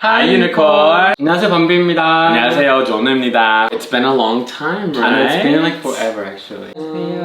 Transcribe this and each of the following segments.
Hi Unicorn. 안녕하세요 범비입니다. 안녕하세요 조노입니다. It's been a long time, And right? it's been like forever actually.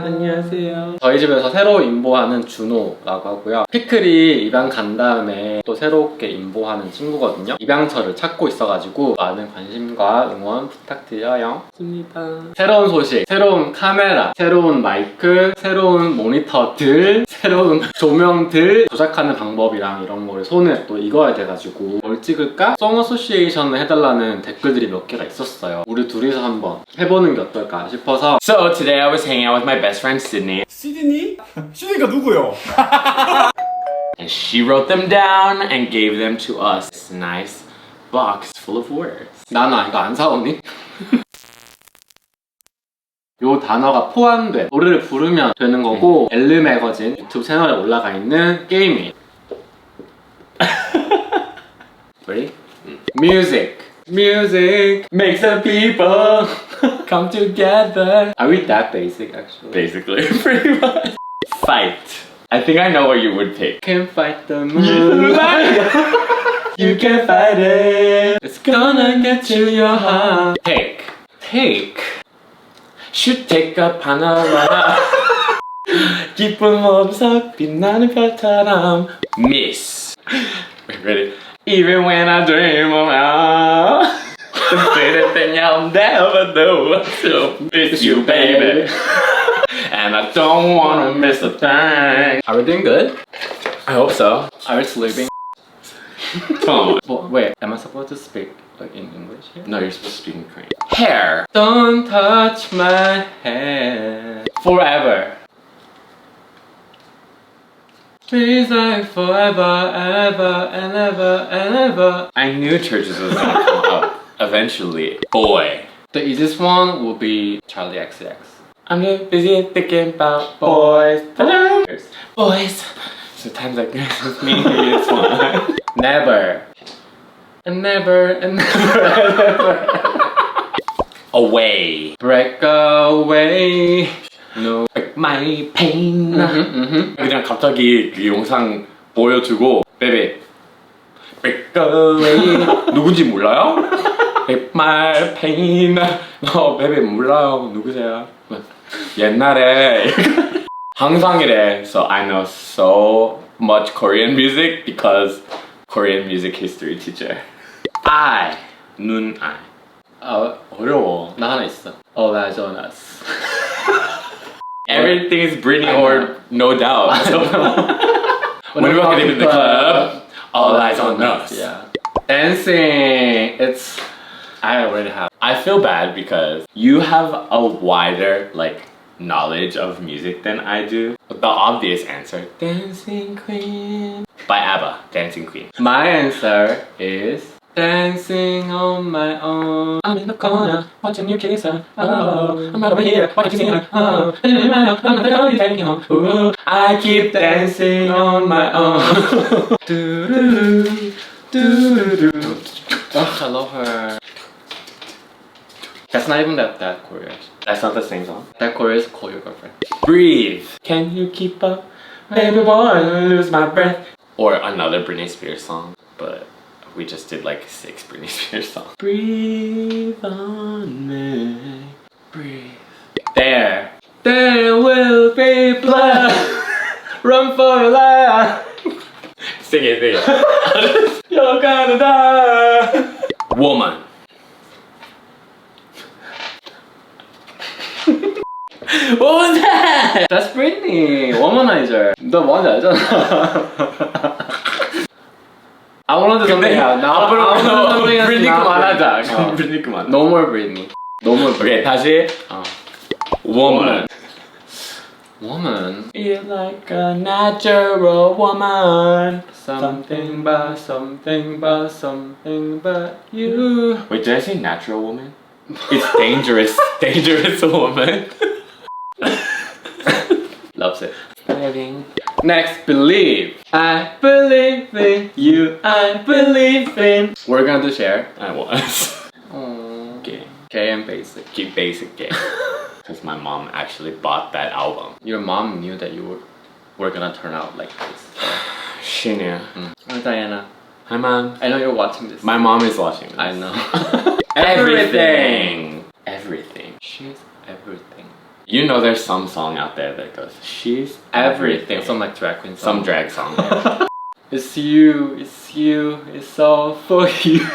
안녕하세요. 저희 집에서 새로 인보하는 준호라고 하고요. 피클이 입양 간 다음에 또 새롭게 인보하는 친구거든요. 입양처를 찾고 있어가지고 많은 관심과 응원 부탁드려요. 좋습니다. 새로운 소식, 새로운 카메라, 새로운 마이크, 새로운 모니터들, 새로운 조명들 조작하는 방법이랑 이런 거를 손에 또 익어야 돼가지고 뭘 찍을까? 송 어소시에이션을 해달라는 댓글들이 몇 개가 있었어요. 우리 둘이서 한번 해보는 게 어떨까 싶어서 So today I was hanging out with my best friend Sydney, 시드니? 시드니가 누구요? and she wrote them down and gave them to us. This nice box full of words. 나나 이거 안 사오니? 요 단어가 포함된 노래를 부르면 되는 거고 엘르 매거진 유튜브 채널에 올라가 있는 게임이에요. Ready? Music. Music makes the people Come together. Are we that basic actually? Basically, pretty much. Fight. I think I know what you would pick. Can fight the moon. you can fight it. It's gonna get to your heart. Take. Take. Should take a panorama. 기쁨 없어 빛나는 별처럼 Miss. Wait, ready? Even when I dream about the better thing I'll never do to miss you, baby. And I don't wanna miss a thing. Are we doing good? I hope so. Are we sleeping? Come on. But wait, am I supposed to speak like in English here? No, you're supposed to speak in Korean. Hair. Don't touch my hair. forever. Please like forever, ever, and ever, and ever. I knew churches was gonna come up eventually. Boy. The easiest one will be Charlie XCX. I'm just busy thinking about boys. Boys. Boys. Sometimes I guess me this one. Never. And never, and never, and never. Away. Break away. No. My pain. Mhm, mhm. 그냥 갑자기 그 영상 보여주고 베베 Break away 누군지 몰라요? My pain 어 베베 몰라요 누구세요? 옛날에 항상 이래 So I know so much Korean music because Korean music history teacher I 눈 I 아, 어려워. 나 하나 있어. All eyes on us. Everything is Britney or no doubt so When we walk in the club, all eyes on us. Yeah. Dancing. It's. I already have. I feel bad because you have a wider like knowledge of music than I do. The obvious answer, Dancing Queen by ABBA, Dancing Queen. My answer is dancing on my own. I'm in the corner watching you kiss her. Oh, I'm over here watching you see her. Oh, I'm gonna take you home. Ooh, I keep dancing on my own. Do-do-do, do-do-do. Ugh, I love her. That's not even that that choreo. That's not the same song. That choreo is Call Your Girlfriend. Breathe. Can you keep up? Baby boy, I lose my breath. Or another Britney Spears song, but we just did like six Britney Spears songs. Breathe on me. Breathe. There. There will be blood. Run for your life. Sing it, sing it. You're gonna die. Woman. what was that? That's Britney. Womanizer. 너 뭔지 알잖아. I wanna do something else. Now I 앞으로 wanna do something else. 브리니 now. 그만하자. 어. 브리니 그만. No more Britney. No more 오케이 Britney. 다시. 어. Woman. Woman. Feel like a natural woman. Something about something about something about you. Wait, did I say natural woman? It's dangerous, dangerous woman. Loves it. Next, believe. I believe in you. I believe in. We're gonna do share. I was. Okay. Gay and basic. Keep basic game. Because my mom actually bought that album. Your mom knew that you were we're gonna turn out like this. She knew. Oh, Diana, Hi, mom. I know you're watching this. My mom is watching. This. I know. Everything. Everything. She's everything. You know, there's some song out there that goes, "She's everything." Some like drag queen Song. some drag song. It's you, it's you, it's all for you.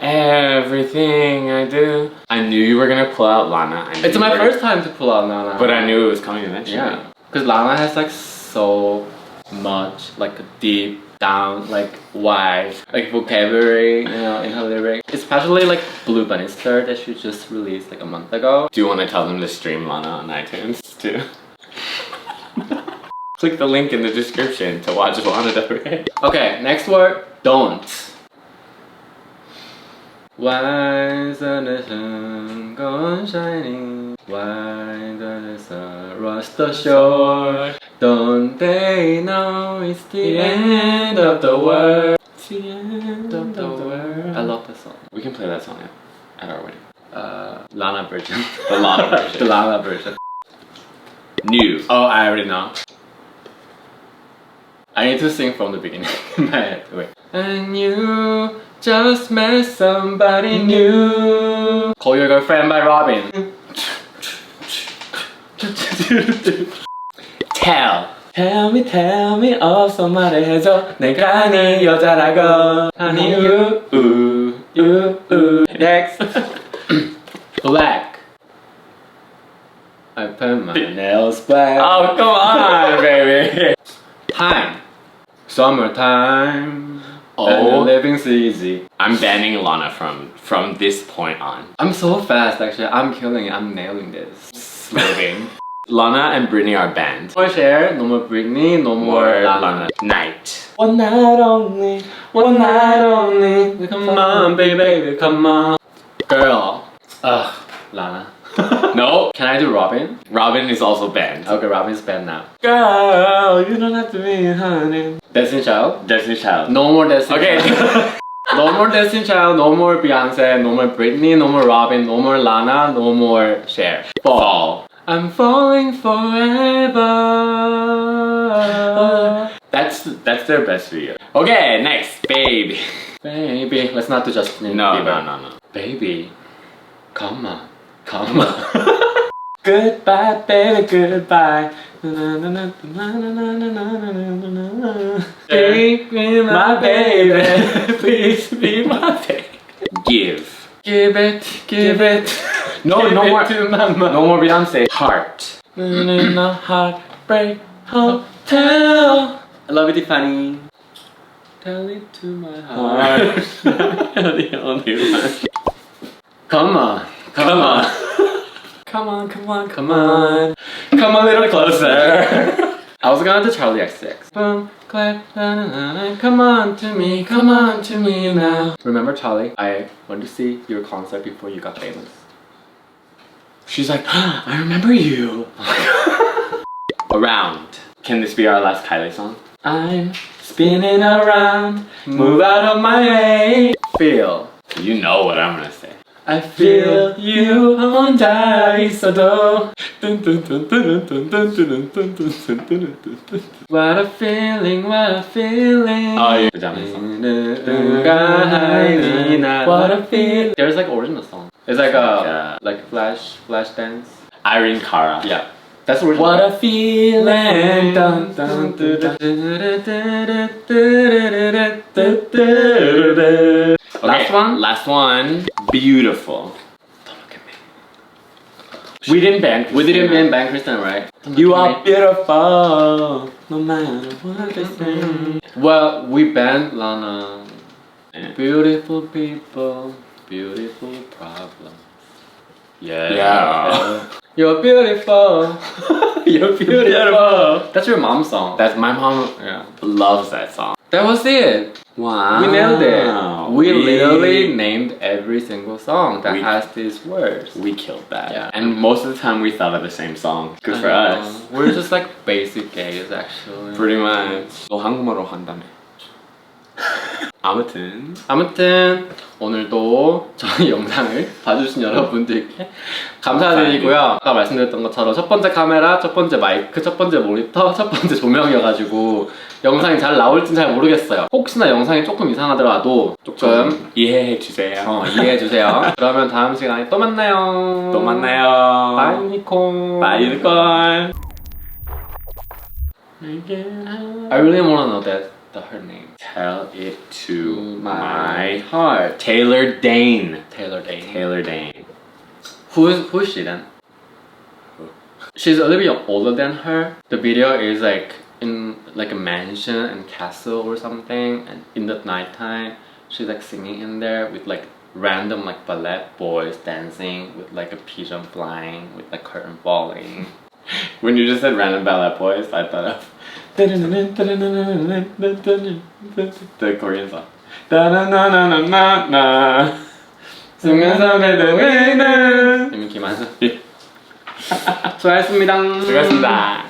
everything I do. I knew you were gonna pull out Lana. It's my first time to pull out Lana. but I knew it was coming eventually. Yeah. Because Lana has like so much, like deep down, like wide, like vocabulary, you know, in her lyrics. Especially like Blue Bannister that she just released like a month ago. Do you want to tell them to stream Lana on iTunes too? Click the link in the description to watch Lana Del Rey. Okay, next word, don't. Why is the sun gone shining? Why does the sun rush the shore? Don't they know it's the end of the world? It's the end Of the world. I love the song. We can play that song at our wedding. Uh, Lana version. The Lana version. the Lana version. New. Oh, I already know. I need to sing from the beginning in my head. Wait. And you just met somebody new. Call Your Girlfriend by Robin Tell. Tell me, tell me, 어서 말해줘. 내가 네 여자라고. Honey, you, ooh, you, ooh. Next. Black. I put my nails black. Oh, come on, baby. Time. Summertime. Oh. And living's easy. I'm banning Lana from from this point on. I'm so fast actually. I'm killing it. I'm nailing this. Living. Lana and Britney are banned. No more Cher, no more Britney, no more More Lana. Night. One night only. One night only. Come on, baby, baby, come on. Girl. Ugh, Lana. No. Can I do Robin? Robin is also banned. Okay, Robin's banned now. Girl, you don't have to be honey. Destiny Child? Destiny Child. No more Destiny Okay. Child. no more Destiny Child, no more Beyonce, no more Britney, no more Robin, no more Lana, no more Cher. Fall. I'm falling forever. That's that's their best video. Okay, next, baby. Baby, let's not do Justin No, Bieber. no, no, no. Baby, come on, come on. Goodbye, baby, goodbye. Baby, my baby, please be my baby. Give. Give it, give it. No, no more. No more Beyonce. Heart. In a heartbreak hotel. I love it, Tiffany. Tell it to my heart. the only one. Come on, come on. Come on, come on, Come on, come a little closer. I was gonna do Charlie XX. Boom, clap, na, na, na. Come on to me, come on to me now. Remember Charlie? I went to see your concert before you got famous. She's like, I remember you. Around. Can this be our last Kylie song? I'm spinning around, move out of my way. Feel. You know what I'm gonna say. I feel you on Daisodo. What a feeling, what a feeling. Oh, yeah. Pajama song. What a feeling. There's like original song. It's like a like flash flash dance. Irene Cara. Yeah. That's the original. What a feeling. Dun, dun, dun, dun. Last one? Last one. Beautiful. Don't look at me. We didn't ban. We didn't ban Ban Kristen, right? You are me. beautiful, no matter what they mm-hmm. say. Well, we banned Lana. Beautiful people, beautiful problems. Yeah. Yeah. You're beautiful. You're beautiful. That's your mom's song. That's my mom yeah. loves that song. That was it. Wow. We nailed it. We, literally named every single song that We- has these words. we killed that. Yeah. And most of the time we thought of the same song. Good for I know. us. We're just like basic gays actually. Pretty much. 너 한국말로 한다며. 아무튼 아무튼 오늘도 저희 영상을 봐주신 여러분들께 감사드리고요. 아까 말씀드렸던 것처럼 첫 번째 카메라, 첫 번째 마이크, 첫 번째 모니터, 첫 번째 조명이어가지고 영상이 잘 나올진 잘 모르겠어요. 혹시나 영상이 조금 이상하더라도 조금 이해해 주세요. 어, 이해해 주세요. 그러면 다음 시간에 또 만나요. 또 만나요. 바이 유니콘. 바이 유니콘. I really wanna know that the her name. Tell it to My my heart. Taylor Dane. Taylor Dane. Taylor Dane. Who is who is she then? She's a little bit older than her. The video is like in like a mansion and castle or something, and in the nighttime, she's like singing in there with like random like ballet boys dancing with like a pigeon flying with like curtain falling. When you just said random ballet boys, I thought of 네, 거기에서 따라나나나나나 승현선배도 왜는 이미 김한섭이 수고하셨습니다. 수고하셨습니다.